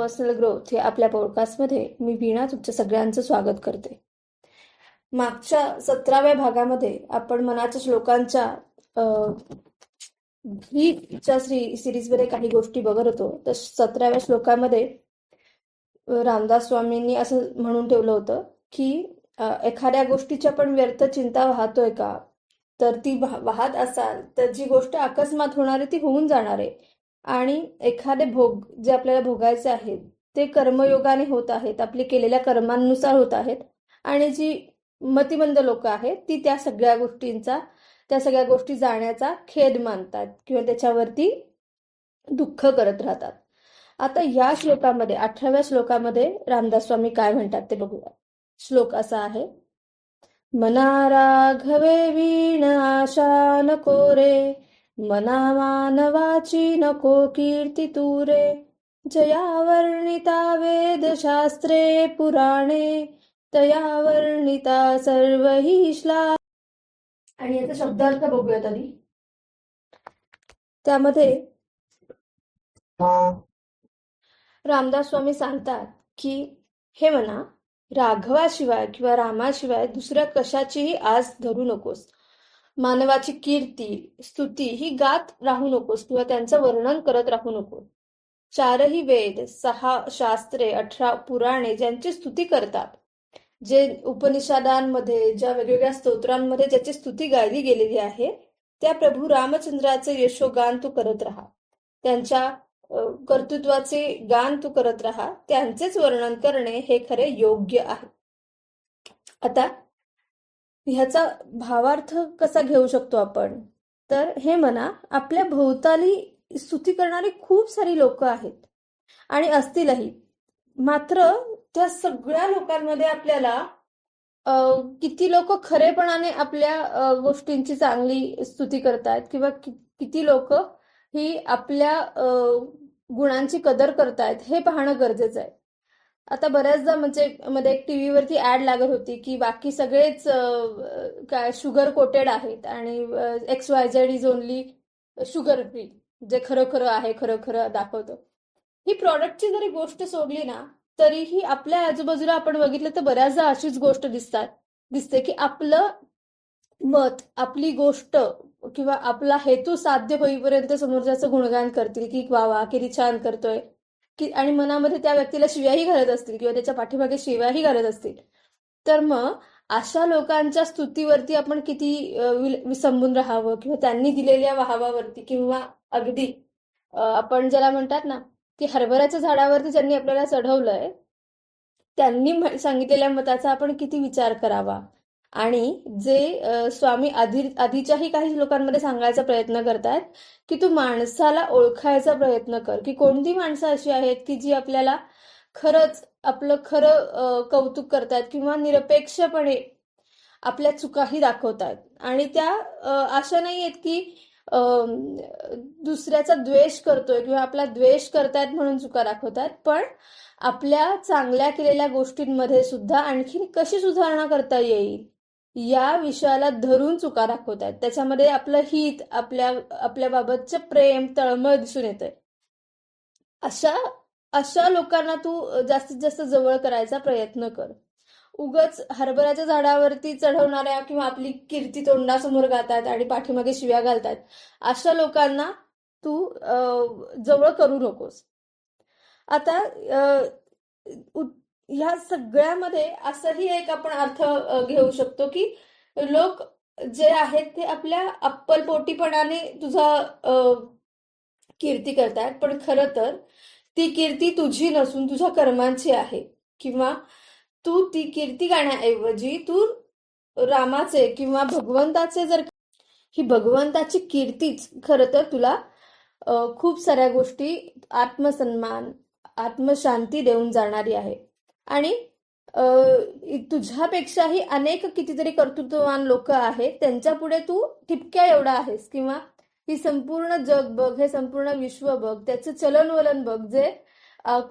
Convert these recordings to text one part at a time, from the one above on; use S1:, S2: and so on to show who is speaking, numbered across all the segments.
S1: Personal growth या आपल्या पॉडकास्टमध्ये मी वीणा तुमच्या सगळ्यांचं स्वागत करते. मागच्या सतराव्या भागामध्ये आपण मनाच्या श्लोकांच्या अं, श्री सिरीजमध्ये काही गोष्टी बघत होतो. तर सतराव्या श्लोकामध्ये रामदास स्वामींनी असं म्हणून ठेवलं होतं की एखाद्या गोष्टीच्या पण व्यर्थ चिंता वाहतोय का? तर ती वाहत असाल तर जी गोष्ट अकस्मात होणार आहे ती होऊन जाणार आहे. आणि एखादे भोग जे आपल्याला भोगायचे आहेत ते कर्मयोगाने होत आहेत आपली केलेल्या कर्मांनुसार होत आहेत. आणि जी मतिमंद लोक आहेत ती त्या सगळ्या गोष्टींचा त्या सगळ्या गोष्टी जाण्याचा खेद मानतात किंवा त्याच्यावरती दुःख करत राहतात. आता या श्लोकामध्ये अठराव्या श्लोकामध्ये रामदास स्वामी काय म्हणतात ते बघूया. श्लोक असा आहे. मना राघवे वीण आशा नको रे मना मानवाची नको कीर्ती तुरे जया वर्णिता वेदशास्त्रे पुराणे तया वर्णिता सर्व ही श्ला आणि याचा शब्दार्थ बघूयात आधी. त्यामध्ये रामदास स्वामी सांगतात की हे म्हणा राघवाशिवाय किंवा रामाशिवाय दुसऱ्या कशाचीही आस धरू नकोस. मानवाची कीर्ती स्तुती ही गात राहू नकोस किंवा त्यांचं वर्णन करत राहू नकोस चारही वेद सहा शास्त्रे अठरा पुराणे ज्यांची स्तुती करतात. जे उपनिषदांमध्ये ज्या वेगवेगळ्या स्तोत्रांमध्ये ज्याची स्तुती गायली गेलेली आहे त्या प्रभू रामचंद्राचे यशोगान तू करत राहा. त्यांच्या कर्तृत्वाचे गान तू करत राहा. त्यांचेच वर्णन करणे हे खरे योग्य आहे. आता ह्याचा भावार्थ कसा घेऊ शकतो आपण? तर हे म्हणा आपल्या भोवताली स्तुती करणारी खूप सारी लोक आहेत. आणि असतीलही. मात्र त्या सगळ्या लोकांमध्ये आपल्याला किती लोक खरेपणाने आपल्या गोष्टींची चांगली स्तुती करतायत किंवा कि- किती लोक ही आपल्या गुणांची कदर करतायत हे पाहणं गरजेचं आहे. आता बऱ्याचदा म्हणजे मध्ये एक टीव्ही वरती ऍड लागत होती की बाकी सगळेच काय शुगर कोटेड आहेत आणि X Y Z is only sugar free जे खरं खरं आहे खरं खरं दाखवतं. ही प्रॉडक्टची जरी गोष्ट सोडली ना तरीही आपल्या आजूबाजूला आपण बघितलं तर बऱ्याचदा अशीच गोष्ट दिसतात. दिसते की आपलं मत आपली गोष्ट किंवा आपला हेतू साध्य होईपर्यंत समोरच्याचं गुणगान करतील की वा वा किती छान करतोय. की आणि मनामध्ये त्या व्यक्तीला शिव्याही घालत असतील किंवा त्याच्या पाठीमागे शिव्याही घालत असतील. तर मग अशा लोकांच्या स्तुतीवरती आपण किती विल- विसंबून राहावं किंवा त्यांनी दिलेल्या वाहवावरती किंवा अगदी आपण ज्याला म्हणतात ना की हरभऱ्याच्या झाडावरती ज्यांनी आपल्याला चढवलंय त्यांनी म्ह- सांगितलेल्या मताचा आपण किती विचार करावा. आणि जे स्वामी आधी आधीच्याही काही लोकांमध्ये सांगायचा प्रयत्न करतात की तू माणसाला ओळखायचा प्रयत्न कर. की कोणती माणसं अशी आहेत की जी आपल्याला खरंच आपलं खरं कौतुक करतात किंवा निरपेक्षपणे आपल्या चुकाही दाखवतात आणि त्या अशा नाही आहेत की दुसऱ्याचा द्वेष करतोय किंवा आपला द्वेष करतायत म्हणून चुका दाखवतात पण आपल्या चांगल्या केलेल्या गोष्टींमध्ये सुद्धा आणखी कशी सुधारणा करता येईल? या विषयाला धरून चुका दाखवतात त्याच्यामध्ये आपलं हित आपल्या आपल्याबाबतचं प्रेम तळमळ दिसून येतंय. अशा अशा लोकांना तू जास्तीत जास्त जवळ करायचा प्रयत्न कर. उगच हरभऱ्याच्या झाडावरती चढवणाऱ्या किंवा आपली कीर्ती तोंडासमोर गातात आणि पाठीमागे शिव्या घालतात अशा लोकांना तू जवळ करू नकोस. आता ह्या सगळ्यामध्ये असंही एक आपण अर्थ घेऊ शकतो की लोक जे आहेत ते आपल्या अप्पलपोटीपणाने तुझा कीर्ती करतात पण खरं तर ती कीर्ती तुझी नसून तुझ्या कर्मांची आहे. किंवा तू ती कीर्ती गाण्याऐवजी तू रामाचे किंवा भगवंताचे जर ही भगवंताची कीर्तीच खरं तर तुला खूप साऱ्या गोष्टी आत्मसन्मान आत्मशांती देऊन जाणारी आहे. आणि तुझ्यापेक्षाही अनेक कितीतरी कर्तृत्ववान लोक आहेत त्यांच्या पुढे तू ठिपक्या एवढा आहेस किंवा ही संपूर्ण जग बघ हे संपूर्ण विश्व बघ त्याचं चलनवलन बघ जे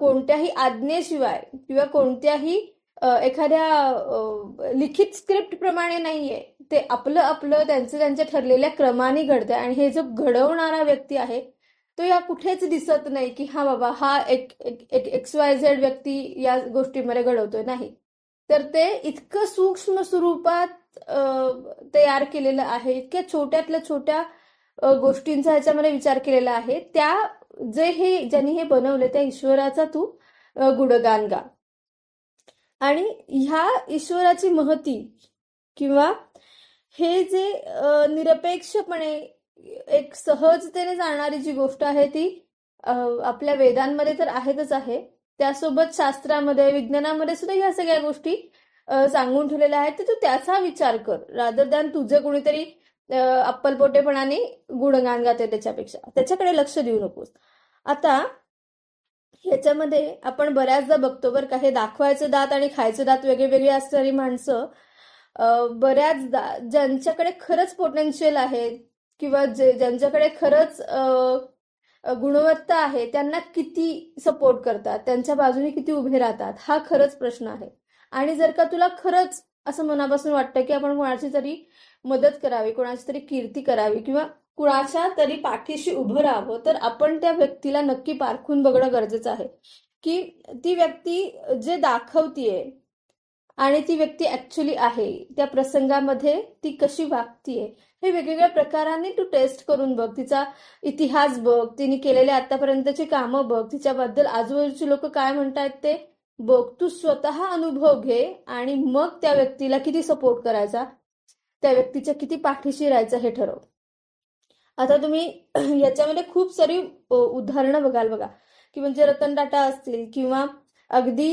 S1: कोणत्याही आज्ञेशिवाय किंवा कोणत्याही एखाद्या लिखित स्क्रिप्ट प्रमाणे नाहीये. ते आपलं आपलं त्यांचं त्यांच्या ठरलेल्या क्रमाने घडतंय आणि हे जो घडवणारा व्यक्ती आहे तो या कुठेच दिसत नाही की हा बाबा हा एक एक एक्स वाय झेड व्यक्ती या गोष्टीमध्ये घडवतोय. नाही. तर ते इतकं सूक्ष्म स्वरूपात तयार केलेलं आहे इतक्या छोट्यातल्या छोट्या गोष्टींचा ह्याच्यामध्ये विचार केलेला आहे. त्या जे हे ज्यांनी हे बनवले त्या ईश्वराचा तू गुडगान गुणगान गा. आणि ह्या ईश्वराची महती किंवा हे जे निरपेक्षपणे एक सहजतेने जाणारी जी गोष्ट आहे ती आपल्या वेदांमध्ये तर आहेतच आहे. त्यासोबत शास्त्रामध्ये विज्ञानामध्ये सुद्धा ह्या सगळ्या गोष्टी सांगून ठेवलेल्या आहेत. तर तू त्याचा विचार कर. रादर दॅन तुझे कोणीतरी अप्पलपोटेपणाने गुणगान गाते त्याच्यापेक्षा. त्याच्याकडे लक्ष देऊ नकोस. आता ह्याच्यामध्ये आपण बऱ्याचदा बघतो बरं का हे दाखवायचे दात आणि खायचे दात वेगळे असणारी माणसं बऱ्याचदा ज्यांच्याकडे खरंच पोटेन्शियल आहे किंवा जे ज्यांच्याकडे खरंच गुणवत्ता आहे त्यांना किती सपोर्ट करतात? त्यांच्या बाजूने किती उभे राहतात? हा खरंच प्रश्न आहे. आणि जर का तुला खरंच असं मनापासून वाटतं की आपण कोणाची तरी मदत करावी कोणाची तरी कीर्ती करावी किंवा कुणाच्या तरी पाठीशी उभं राहावं तर आपण त्या व्यक्तीला नक्की पारखून बघणं गरजेचं आहे. की ती व्यक्ती जे दाखवतीये आणि ती व्यक्ती ऍक्च्युली आहे. त्या प्रसंगामध्ये ती कशी वागतीये? हे वेगवेगळ्या प्रकाराने तू टेस्ट करून बघ. तिचा इतिहास बघ. तिने केलेले आतापर्यंतचे कामं बघ. तिच्याबद्दल आजूबाजूची लोक काय म्हणतायत ते बघ. तू स्वतः अनुभव घे आणि मग त्या व्यक्तीला किती सपोर्ट करायचा? त्या व्यक्तीच्या किती पाठीशी राहायचं हे ठरव. आता तुम्ही याच्यामध्ये खूप सारी उदाहरणं बघाल बघा. की म्हणजे रतन टाटा असतील किंवा अगदी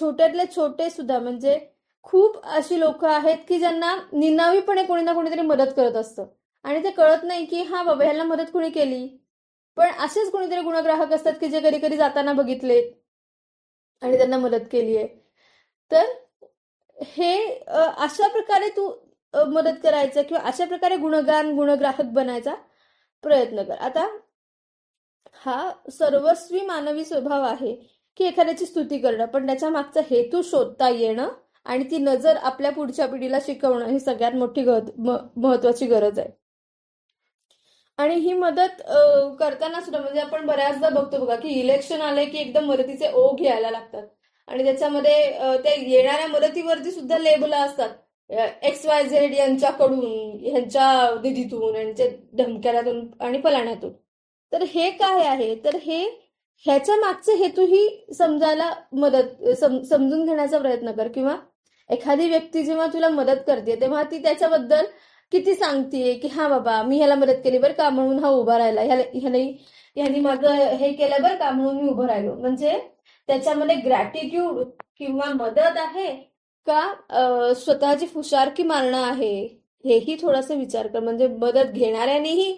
S1: छोट्यातले छोटे सुद्धा म्हणजे खूप अशी लोक आहेत की ज्यांना निनावीपणे कोणी ना कोणीतरी मदत करत असतं. आणि ते कळत नाही की हा बाबा ह्याला मदत कोणी केली? पण असेच कोणीतरी गुणग्राहक असतात की जे कधी कधी जाताना बघितलेत आणि त्यांना मदत केली आहे. तर हे अशा प्रकारे तू मदत करायचं किंवा अशा प्रकारे गुणगान गुणग्राहक बनायचा प्रयत्न कर. आता हा सर्वस्वी मानवी स्वभाव आहे. की एखाद्याची स्तुती करणं पण त्याच्या मागचा हेतू शोधता येणं आणि ती नजर आपल्या पुढच्या पिढीला शिकवणं ही सगळ्यात मोठी महत्वाची गरज आहे. आणि ही मदत करताना सुद्धा म्हणजे आपण बऱ्याचदा बघतो बघा की इलेक्शन आले की एकदम मदतीचे ओघ यायला लागतात. आणि त्याच्यामध्ये त्या येणाऱ्या मदतीवरती सुद्धा लेबल असतात. एक्स वाय झेड यांच्याकडून ह्यांच्या निधीतून यांच्या धमक्यातून आणि फलाण्यातून. तर हे काय आहे? तर हे ह्याच्या मागचे हेतूही समजायला मदत सम, समजून घेण्याचा प्रयत्न कर. किंवा एखादी व्यक्ती जेव्हा तुला मदत करते तेव्हा ती त्याच्याबद्दल किती सांगतेय की हा बाबा मी ह्याला मदत केली बरं का म्हणून हा उभा राहिला. ह्याला ह्याने ह्यानी माझं हे केलं बरं का म्हणून मी उभं राहिलो. म्हणजे त्याच्यामध्ये ग्रॅटिट्यूड किंवा मदत आहे का? स्वतःची फुशारकी मारणं आहे? हेही थोडासा विचार कर. म्हणजे मदत घेणाऱ्यानेही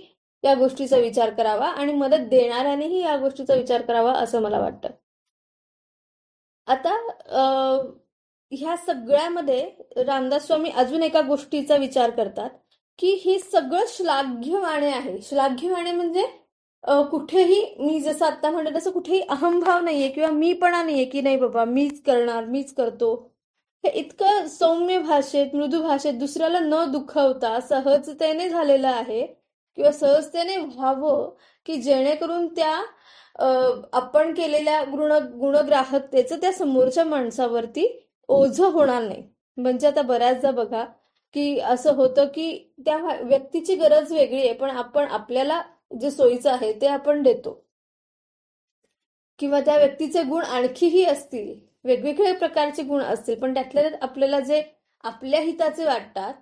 S1: या गोष्टीचा विचार करावा आणि मदत देणाऱ्यानेही या गोष्टीचा विचार करावा असं मला वाटतं. आता ह्या सगळ्यामध्ये रामदास स्वामी अजून एका गोष्टीचा विचार करतात की हे सगळं श्लाघ्यवाणे आहे. श्लाघ्यवाणे म्हणजे कुठेही मी जसं आता म्हणलं तसं कुठेही अहमभाव नाहीये किंवा मीपणा नाहीये की नाही बाबा मीच करणार मीच करतो. हे इतकं सौम्य भाषेत मृदू भाषेत दुसऱ्याला न दुखवता सहजतेने झालेलं आहे. किंवा सहजतेने व्हावं की जेणेकरून त्या आपण केलेल्या गुण गुणग्राहकतेचं त्या समोरच्या माणसावरती ओझं होणार नाही. म्हणजे आता बऱ्याचदा बघा की असं होतं की त्या व्यक्तीची गरज वेगळी आहे पण आपण आपल्याला जे सोयीचं आहे ते आपण देतो. किंवा त्या व्यक्तीचे गुण आणखीही असतील वेगवेगळे प्रकारचे गुण असतील पण त्यातल्या त्यात आपल्याला जे आपल्या हिताचे वाटतात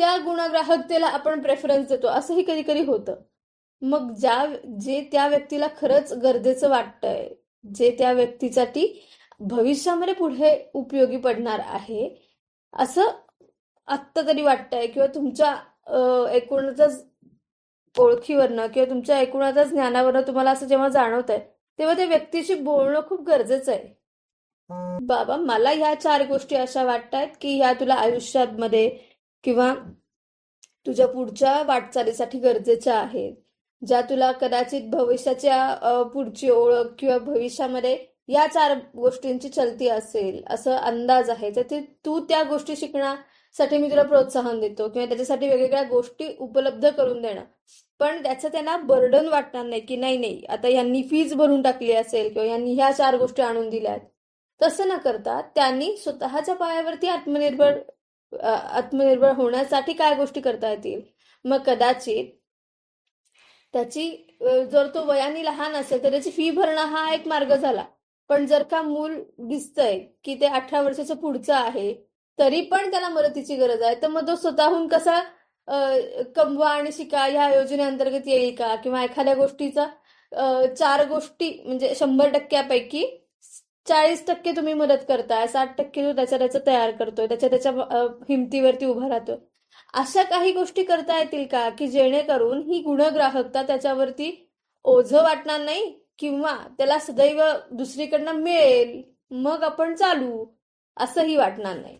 S1: त्या गुणग्राहकतेला आपण प्रेफरन्स देतो. असंही कधी कधी होतं. मग ज्या जे त्या व्यक्तीला खरंच गरजेचं वाटतंय जे त्या व्यक्तीसाठी भविष्यामध्ये पुढे उपयोगी पडणार आहे असं आत्ता तरी वाटतंय किंवा तुमच्या एकूणच ओळखीवरनं किंवा तुमच्या एकूणातच ज्ञानावरनं तुम्हाला असं जेव्हा जाणवत आहे तेव्हा त्या व्यक्तीशी बोलणं खूप गरजेचं आहे. बाबा मला ह्या चार गोष्टी अशा वाटतात की ह्या तुला आयुष्यात मध्ये किंवा तुझ्या पुढच्या वाटचालीसाठी गरजेच्या आहेत ज्या तुला कदाचित भविष्याच्या पुढची ओळख किंवा भविष्यामध्ये या चार गोष्टींची चलती असेल असं अंदाज आहे. तर ते तू त्या गोष्टी शिकण्यासाठी मी तुला प्रोत्साहन देतो किंवा त्याच्यासाठी वेगवेगळ्या गोष्टी उपलब्ध करून देणं. पण त्याचं त्यांना बर्डन वाटणार नाही की नाही नाही आता यांनी फीज भरून टाकली असेल किंवा यांनी ह्या चार गोष्टी आणून दिल्या आहेत तसं न करता त्यांनी स्वतःच्या पायावरती आत्मनिर्भर आत्मनिर्भर होण्यासाठी काय गोष्टी करता येतील? मग कदाचित त्याची जर तो वयाने लहान असेल तर त्याची फी भरणं हा एक मार्ग झाला. पण जर का मूल दिसतंय की ते अठरा वर्षाच्या पुढचं आहे तरी पण त्याला मदतीची गरज आहे. तर मग तो स्वतःहून कसा कमवा आणि शिका ह्या योजनेअंतर्गत येईल का? किंवा एखाद्या गोष्टीचा चार गोष्टी म्हणजे शंभर टक्क्यापैकी चाळीस टक्के तुम्ही मदत करताय साठ टक्के तो त्याच्या त्याचं तयार करतोय त्याच्या त्याच्या हिमतीवरती उभा राहतोय. अशा काही गोष्टी करता येतील का? की जेणेकरून ही गुणग्राहकता त्याच्यावरती ओझं वाटणार नाही किंवा त्याला सदैव दुसरीकडनं मिळेल मग आपण चालू असंही वाटणार नाही.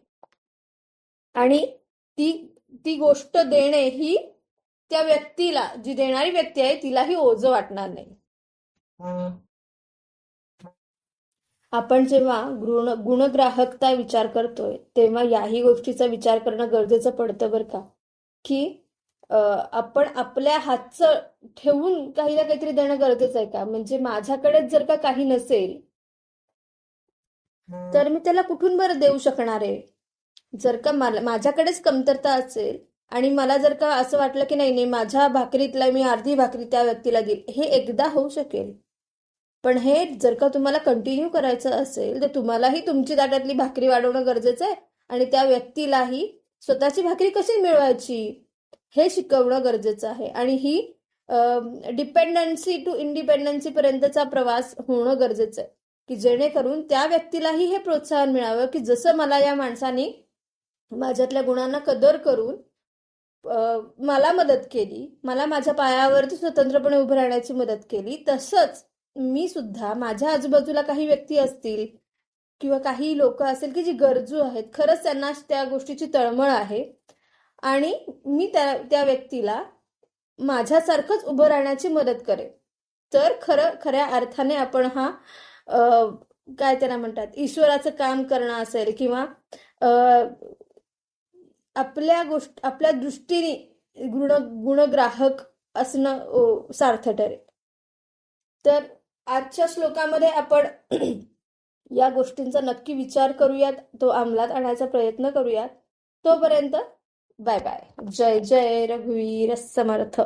S1: आणि ती ती गोष्ट देणे ही त्या व्यक्तीला जी देणारी व्यक्ती आहे तिलाही ओझं वाटणार नाही. आपण जेव्हा गुण गुणग्राहकता विचार करतोय तेव्हा याही गोष्टीचा विचार करणं गरजेचं पडतं बरं का? की आपण आपल्या हातचं ठेवून काही ना काहीतरी देणं गरजेचं आहे का? म्हणजे माझ्याकडेच जर का काही नसेल तर मी त्याला कुठून बरं देऊ शकणार आहे? जर का मला माझ्याकडेच कमतरता असेल आणि मला जर का असं वाटलं की नाही नाही माझ्या भाकरीतला मी अर्धी भाकरी त्या व्यक्तीला देईल हे एकदा होऊ शकेल. पण हे जर का तुम्हाला कंटिन्यू करायचं असेल तर तुम्हालाही तुमची ताटातली भाकरी वाढवणं गरजेचं आहे. आणि त्या व्यक्तीलाही स्वतःची भाकरी कशी मिळवायची हे शिकवणं गरजेचं आहे. आणि ही डिपेंडन्सी टू इंडिपेंडन्सी पर्यंतचा प्रवास होणं गरजेचं आहे. की जेणेकरून त्या व्यक्तीलाही हे प्रोत्साहन मिळावं की जसं मला या माणसाने माझ्यातल्या गुणांना कदर करून मला मदत केली मला माझ्या पायावरती स्वतंत्रपणे उभं राहण्याची मदत केली तसंच मी सुद्धा माझ्या आजूबाजूला काही व्यक्ती असतील किंवा काही लोक असेल की जी गरजू आहेत खरंच त्यांना त्या गोष्टीची तळमळ आहे. आणि मी त्या त्या व्यक्तीला माझ्यासारखंच उभं राहण्याची मदत करेन. तर खरं खऱ्या अर्थाने आपण हा काय त्याला म्हणतात ईश्वराचं काम करणं असेल किंवा आपल्या गोष्ट आपल्या दृष्टीने गुण गुणग्राहक असणं सार्थ ठरेल. तर आजच्या श्लोकामध्ये आपण या गोष्टींचा नक्की विचार करूयात तो अंमलात आणायचा प्रयत्न करूयात. तोपर्यंत बाय बाय. जय जय रघुवीर समर्थ.